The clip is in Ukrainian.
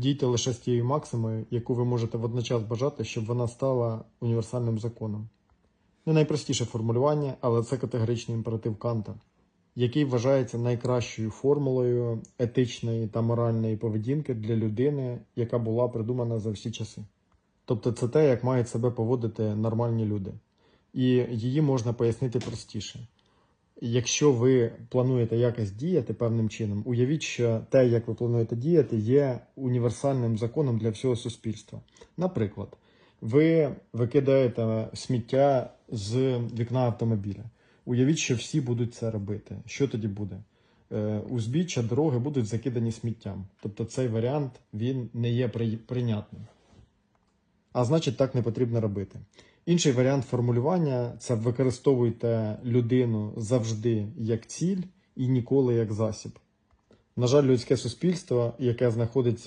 Дійте лише з тією максимою, яку ви можете водночас бажати, щоб вона стала універсальним законом. Не найпростіше формулювання, але це категоричний імператив Канта, який вважається найкращою формулою етичної та моральної поведінки для людини, яка була придумана за всі часи. Тобто це те, як мають себе поводити нормальні люди. І її можна пояснити простіше. Якщо ви плануєте якось діяти певним чином, уявіть, що те, як ви плануєте діяти, є універсальним законом для всього суспільства. Наприклад, ви викидаєте сміття з вікна автомобіля. Уявіть, що всі будуть це робити. Що тоді буде? Е, Узбіччя дороги будуть закидані сміттям. Тобто цей варіант він не є прийнятним. А значить, так не потрібно робити. Інший варіант формулювання це використовуйте людину завжди як ціль і ніколи як засіб. На жаль, людське суспільство, яке знаходиться